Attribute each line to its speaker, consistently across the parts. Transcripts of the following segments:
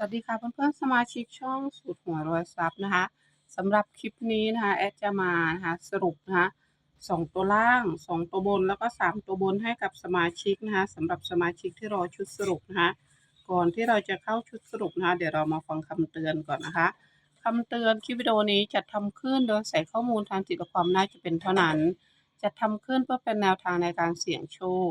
Speaker 1: สวัสดีค่ะเพื่อนๆสมาชิกช่องสูตรหัวรวยทรัพย์นะคะสำหรับคลิปนี้นะคะแอดจะมานะคะสรุปนะคะสองตัวล่างสองตัวบนแล้วก็สามตัวบนให้กับสมาชิกนะคะสำหรับสมาชิกที่รอชุดสรุปนะคะก่อนที่เราจะเข้าชุดสรุปนะคะเดี๋ยวเรามาฟังคำเตือนก่อนนะคะคำเตือนคลิปวิดีโอนี้จะทำขึ้นโดยใส่ข้อมูลทางจิตความน่าจะเป็นเท่านั้นจะทำขึ้นเพื่อเป็นแนวทางในการเสี่ยงโชค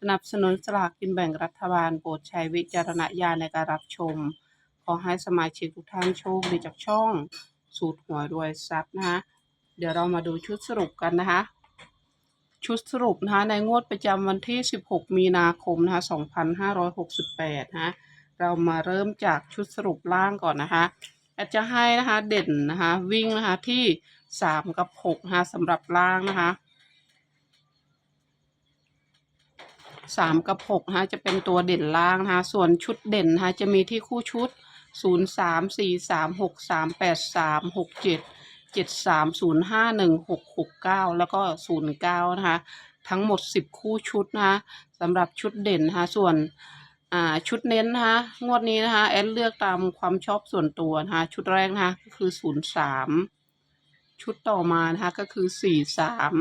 Speaker 1: สนับสนุนสลากกินแบ่งรัฐบาลโปรดใช้วิจารณญาณในการรับชม ขอให้สมาชิกทุกท่านโชคดีจากช่องสูตรหัวรวยทรัพย์นะคะเดี๋ยวเรามาดูชุดสรุปกันนะคะ ชุดสรุปนะคะในงวดประจำวันที่ 16 มีนาคมนะคะ2568นะคะเรามาเริ่มจากชุดสรุปล่างก่อนนะคะอาจจะให้นะคะเด่นนะคะวิ่งนะคะที่ 3 กับ6นะคะสำหรับล่างนะคะสามกับหกนะคะจะเป็นตัวเด่นล่างนะคะส่วนชุดเด่นนะคะจะมีที่คู่ชุด ศูนย์สามสี่สามหกสามแปดสามหกเจ็ดเจ็ดสามศูนย์ห้าหนึ่งหกหกเก้าแล้วก็ศูนย์เก้านะคะ ทั้งหมดสิบคู่ชุดนะคะสำหรับชุดเด่นนะคะส่วนอ่าชุดเน้นนะคะงวดนี้นะคะแอดเลือกตามความชอบส่วนตัวนะคะชุดแรกนะคะก็คือศูนย์สามชุดต่อมานะคะก็คือสี่สาม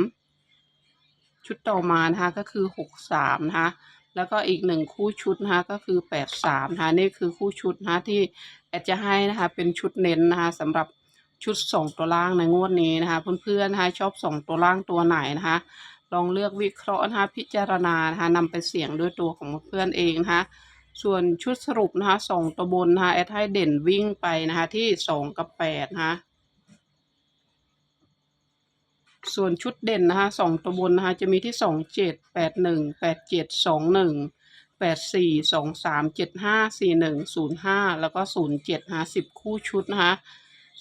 Speaker 1: ชุดต่อมานะคะก็คือหกสามนะคะ แล้วก็อีกหนึ่งคู่ชุดนะคะก็คือแปดสามนะคะนี่คือคู่ชุดนะคะที่แอดจะให้นะคะเป็นชุดเน้นนะคะสำหรับชุดสองตัวล่างในงวดนี้นะคะเพื่อนๆนะคะชอบสองตัวล่างตัวไหนนะคะลองเลือกวิเคราะห์นะคะพิจารณานะคะนำไปเสี่ยงด้วยตัวของเพื่อนเองนะคะส่วนชุดสรุปนะคะสองตัวบนนะคะแอดให้เด่นวิ่งไปนะคะที่สองกับแปดนะคะ ส่วนชุดเด่นนะคะสองตัวบนนะคะจะมีที่สองเจ็ดแปดหนึ่งแปดเจ็ดสองหนึ่งแปดสี่สองสามเจ็ดห้าสี่หนึ่งศูนย์ห้าแล้วก็ศูนย์เจ็ดนะคะสิบคู่ชุดนะคะ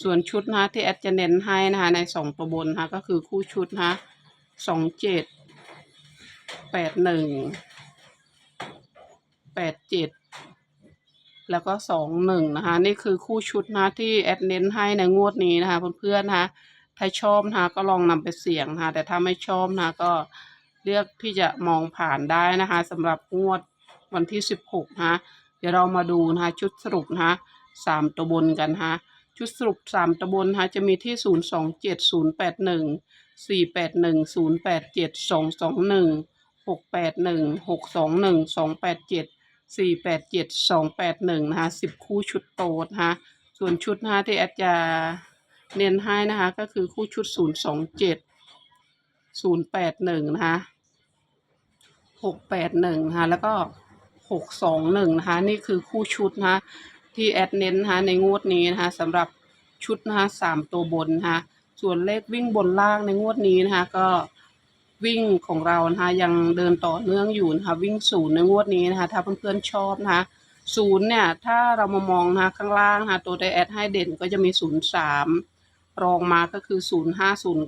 Speaker 1: ส่วนชุดนะคะที่แอดจะเน้นให้นะคะในสองตัวบนนะคะก็คือคู่ชุดนะคะสองเจ็ดแปดหนึ่งแปดเจ็ดแล้วก็สองหนึ่งนะคะ นี่คือคู่ชุดนะที่แอดเน้นให้ในงวดนี้นะคะเพื่อนๆนะคะ ถ้าชอบนะก็ลองนำไปเสี่ยงนะคะแต่ถ้าไม่ชอบนะก็เลือกที่จะมองผ่านได้นะคะสำหรับงวดวันที่สิบหกนะเดี๋ยวเรามาดูนะชุดสรุปนะสามตัวบนกันนะชุดสรุปสามตัวบนนะจะมีที่ศูนย์สองเจ็ดศูนย์แปดหนึ่งสี่แปดหนึ่งศูนย์แปดเจ็ดสองสองหนึ่งหกแปดหนึ่งหกสองหนึ่งสองแปดเจ็ดสี่แปดเจ็ดสองแปดหนึ่งนะคะสิบคู่ชุดโตนะคะส่วนชุดนะที่แอดจะ เน้นให้นะคะก็คือคู่ชุดศูนย์สองเจ็ดศูนย์แปดหนึ่งนะคะหกแปดหนึ่งนะคะ แล้วก็หกสองหนึ่งนะคะ นี่คือคู่ชุดนะคะที่แอดเน้นนะคะในงวดนี้นะคะสำหรับชุดนะคะสามตัวบนนะคะส่วนเลขวิ่งบนล่างในงวดนี้นะคะก็วิ่งของเรานะคะยังเดินต่อเนื่องอยู่นะคะวิ่งศูนย์ในงวดนี้นะคะถ้าเพื่อนๆชอบนะคะศูนย์เนี่ยถ้าเรามามองนะคะข้างล่างนะคะตัวไดแอดให้เด่นก็จะมีศูนย์สาม รองมาก็คือศูนย์ห้าศูน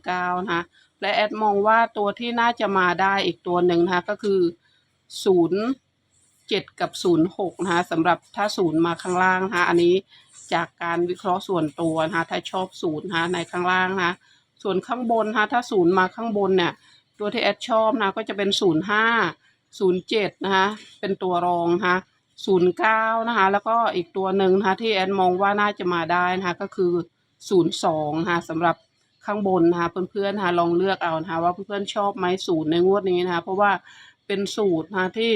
Speaker 1: ะคะ และแอดมองว่าตัวที่น่าจะมาได้อีกตัวหนึ่งนะคะก็คือศูนย์เจ็ดกับศูนะคะสำหรับถ้าศูนย์มาข้างล่างนะคะอันนี้จากการวิเคราะห์ส่วนตัวนะคะถ้าชอบศูนะคะในข้างล่างนะคะส่วนข้างบนนะคะถ้าศูนย์มาข้างบนเนี่ยตัวที่แอดชอบนะก็จะเป็นศูนย์ห้าศูนะคะเป็นตัวรองนะคะศูนย์เก้านะคะแล้วก็อีกตัวหนึ่งนะคะที่แอนมองว่าน่าจะมาได้นะคะก็คือ ศูนย์สองนะคะสำหรับข้างบนนะคะเพื่อนๆนะคะลองเลือกเอานะคะว่าเพื่อนๆชอบไหมศูนย์ในงวดนี้นะคะเพราะว่าเป็นสูตรนะคะที่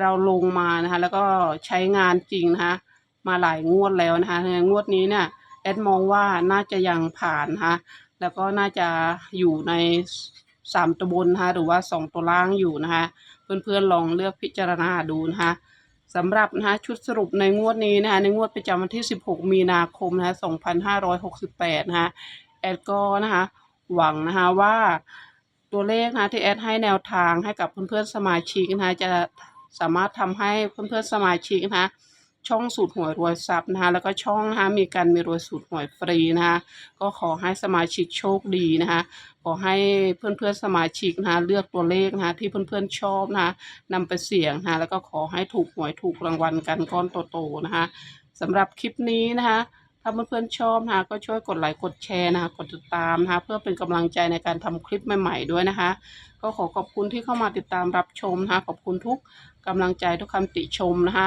Speaker 1: เราลงมานะคะแล้วก็ใช้งานจริงนะคะมาหลายงวดแล้วนะคะในงวดนี้เนี่ยแอดมองว่าน่าจะยังผ่านนะคะแล้วก็น่าจะอยู่ในสามตัวบนนะคะหรือว่าสองตัวล่างอยู่นะคะเพื่อนๆลองเลือกพิจารณาดูนะคะ สำหรับนะคะชุดสรุปในงวดนี้นะคะในงวดประจำวันที่ 16 มีนาคมนะคะ2568 นะคะแอดก็นะคะหวังนะคะว่าตัวเลขนะคะที่แอดให้แนวทางให้กับเพื่อนๆสมาชิกนะคะจะสามารถทำให้เพื่อนๆสมาชิกนะคะ ช่องสูตรหวยรวยทรัพย์นะคะแล้วก็ช่องนะคะมีการมีรวยสูตรหวยฟรีนะคะก็ขอให้สมาชิกโชคดีนะคะขอให้เพื่อนๆสมาชิกนะคะเลือกตัวเลขนะคะที่เพื่อนๆชอบนะคะนำไปเสี่ยงนะคะแล้วก็ขอให้ถูกหวยถูกรางวัลกันก้อนโตๆนะคะสำหรับคลิปนี้นะคะถ้าเพื่อนๆชอบนะคะก็ช่วยกดไลค์กดแชร์นะคะกดติดตามนะคะเพื่อเป็นกำลังใจในการทำคลิปใหม่ๆด้วยนะคะ ก็ขอขอบคุณที่เข้ามาติดตามรับชมนะคะขอบคุณทุกกำลังใจทุกคำติชมนะคะ